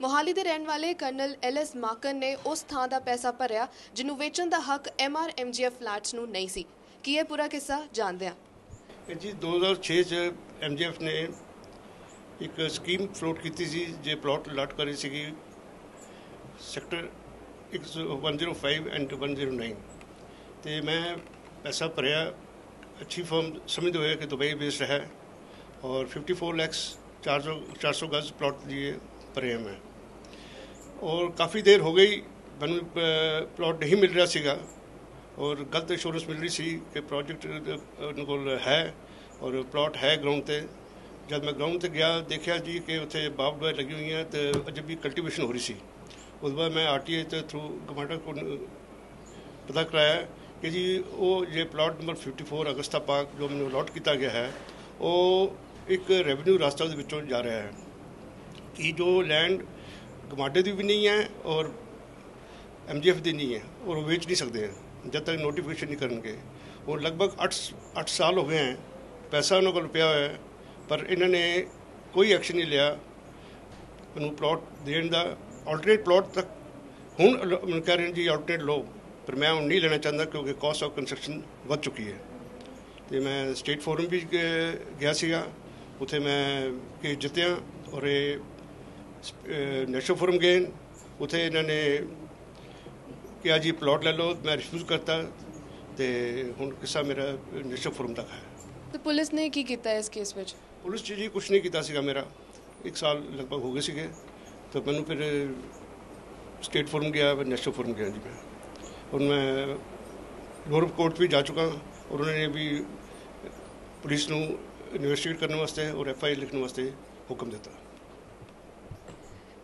ਮੋਹਾਲੀ ਦੇ ਰਹਿਣ ਵਾਲੇ ਕਰਨਲ ਐਲਐਸ ਮਾਕਨ ਨੇ ਉਸ ਥਾਂ ਦਾ ਪੈਸਾ ਭਰਿਆ, ਜਿਹਨੂੰ ਵੇਚਣ ਦਾ ਹੱਕ ਐਮਆਰਐਮਜੀਐਫ ਫਲੈਟਸ ਨੂੰ ਨਹੀਂ ਸੀ। ਕੀ ਇਹ ਪੂਰਾ ਕਿੱਸਾ ਜਾਣਦੇ ਹਾਂ ਇਹ ਜੀ 2006 ਚ ਐਮਜੀਐਫ ਨੇ ਇੱਕ ਸਕੀਮ ਫਲੋਟ ਕੀਤੀ ਸੀ, ਜੇ ਪਲਾਟ ਲਾਟ ਕਰੀ ਸੀਗੀ, ਸੈਕਟਰ 105 ਐਂਡ 109 ਤੇ ਮੈਂ ਪੈਸਾ ਭਰਿਆ, ਅੱਛੀ ਫਰਮ ਸਮਝਦੇ ਹੋਏ ਕਿ ਦੁਬਈ ਬੇਸਡ ਹੈ, ਔਰ 54 ਲੈਕਸ 400 400 ਗਜ਼ ਪਲਾਟ लिए ਭਰੇ ਮੈਂ। ਔਰ ਕਾਫੀ ਦੇਰ ਹੋ ਗਈ, ਮੈਨੂੰ ਪਲਾਟ ਨਹੀਂ ਮਿਲ ਰਿਹਾ ਸੀਗਾ। ਔਰ ਗਲਤ ਇੰਸ਼ੋਰੈਂਸ ਮਿਲ ਰਹੀ ਸੀ ਕਿ ਪ੍ਰੋਜੈਕਟ ਉਹਨਾਂ ਕੋਲ ਹੈ ਔਰ ਪਲਾਟ ਹੈ ਗਰਾਊਂਡ ਤੇ। ਜਦ ਮੈਂ ਗਰਾਊਂਡ ਤੇ ਗਿਆ, ਦੇਖਿਆ ਜੀ ਕਿ ਉੱਥੇ ਬਾਬ ਡੋਏ ਲੱਗੀ ਹੋਈਆਂ ਤੇ ਅਜੇ ਵੀ ਕਲਟੀਵੇਸ਼ਨ ਹੋ ਰਹੀ ਸੀ। ਉਸ ਤੋਂ ਬਾਅਦ ਮੈਂ ਆਰਟੀਏ ਤੇ ਥਰੂ ਗਮਾਂਡਾ ਕੋਲ ਪਤਾ ਕਰਾਇਆ ਕਿ ਜੀ ਉਹ ਜੇ ਪਲਾਟ ਨੰਬਰ 54 ਅਗਸਤਾ ਪਾਰਕ ਜੋ ਮੈਨੂੰ ਅਲਾਟ ਕੀਤਾ ਗਿਆ ਹੈ, ਉਹ ਇੱਕ ਰੈਵਨਿਊ ਰਸਤਾ ਦੇ ਵਿੱਚੋਂ ਜਾ ਰਿਹਾ ਹੈ। ਕਿ ਜੋ ਲੈਂਡ ਗਮਾਡੇ ਦੀ ਵੀ ਨਹੀਂ ਹੈ ਔਰ ਐਮਜੀਐਫ ਦੀ ਨਹੀਂ ਹੈ। ਔਰ ਉਹ ਵੇਚ ਨਹੀਂ ਸਕਦੇ। ਹੈ ਜਦ ਤੱਕ ਨੋਟੀਫਿਕੇਸ਼ਨ ਨਹੀਂ ਕਰਨਗੇ। ਉਹ ਲਗਭਗ 8 8 ਸਾਲ ਹੋ ਗਏ ਹੈ। ਪੈਸਾ ਉਹਨਾਂ ਕੋਲ ਪਿਆ ਹੋਇਆ ਹੈ, ਪਰ ਇਹਨਾਂ ਨੇ ਕੋਈ ਐਕਸ਼ਨ ਨਹੀਂ ਲਿਆ। ਉਹਨੂੰ ਪਲਾਟ ਦੇਣ ਦਾ ਆਲਟਰਨੇਟ ਪਲਾਟ ਤੱਕ ਹੁਣ ਮੈਨੂੰ ਕਹਿ ਰਹੇ ਜੀ ਆਲਟਰਨੇਟ ਲਓ। ਪਰ ਮੈਂ ਹੁਣ ਨਹੀਂ ਲੈਣਾ ਚਾਹੁੰਦਾ ਕਿਉਂਕਿ ਕਾਸਟ ਆਫ ਕੰਸਟਰਕਸ਼ਨ ਵੱਧ ਚੁੱਕੀ ਹੈ। ਤੇ ਮੈਂ ਸਟੇਟ ਫੋਰਮ ਵੀ ਗਿਆ ਸੀਗਾ। ਉੱਥੇ ਮੈਂ ਕਿ ਜਿੱਤਿਆ ਔਰ ਇਹ ਨੈਸ਼ਨਲ ਫੋਰਮ ਗਏ। ਉੱਥੇ ਇਹਨਾਂ ਨੇ ਕਿਹਾ ਜੀ ਪਲਾਟ ਲੈ ਲਓ ਮੈਂ ਰਿਫਿਊਜ਼ ਕਰਤਾ ਤੇ ਹੁਣ ਕਿੱਸਾ ਮੇਰਾ ਨੈਸ਼ਨਲ ਫੋਰਮ ਤੱਕ ਹੈ। ਤੇ ਪੁਲਿਸ ਨੇ ਕੀ ਕੀਤਾ ਇਸ ਕੇਸ ਵਿੱਚ? ਪੁਲਿਸ ਜੀ ਕੁਝ ਨਹੀਂ ਕੀਤਾ ਸੀਗਾ ਮੇਰਾ। ਇੱਕ ਸਾਲ ਲਗਭਗ ਹੋ ਗਏ ਸੀਗੇ। ਤਾਂ ਮੈਨੂੰ ਫਿਰ ਸਟੇਟ ਫੋਰਮ ਗਿਆ ਫਿਰ ਨੈਸ਼ਨਲ ਫੋਰਮ ਗਿਆ ਜੀ ਮੈਂ। ਹੁਣ ਮੈਂ ਲੋਅਰ ਕੋਰਟ ਵੀ ਜਾ ਚੁੱਕਾ ਔਰ ਉਹਨਾਂ ਨੇ ਵੀ ਪੁਲਿਸ ਨੂੰ ਇਨਵੈਸਟੀਗੇਟ ਕਰਨ ਵਾਸਤੇ ਔਰ ਐਫ ਆਈ ਲਿਖਣ ਵਾਸਤੇ ਹੁਕਮ ਦਿੱਤਾ।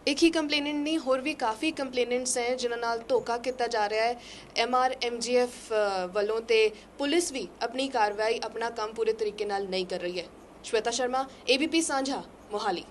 ਇੱਕ ਹੀ ਕੰਪਲੇਨੈਂਟ ਨਹੀਂ, ਹੋਰ ਵੀ ਕਾਫੀ ਕੰਪਲੇਨੈਂਟਸ ਹੈ ਜਿਨ੍ਹਾਂ ਨਾਲ ਧੋਖਾ ਕੀਤਾ ਜਾ ਰਿਹਾ ਹੈ। ਐਮਆਰਐਮਜੀਐਫ ਵੱਲੋਂ ਤੇ ਪੁਲਿਸ ਵੀ ਆਪਣੀ ਕਾਰਵਾਈ, ਆਪਣਾ ਕੰਮ ਪੂਰੇ ਤਰੀਕੇ ਨਾਲ ਨਹੀਂ ਕਰ ਰਹੀ ਹੈ। ਸ਼ਵੇਤਾ ਸ਼ਰਮਾ ਏਬੀਪੀ ਸਾਂਝਾ, ਮੋਹਾਲੀ।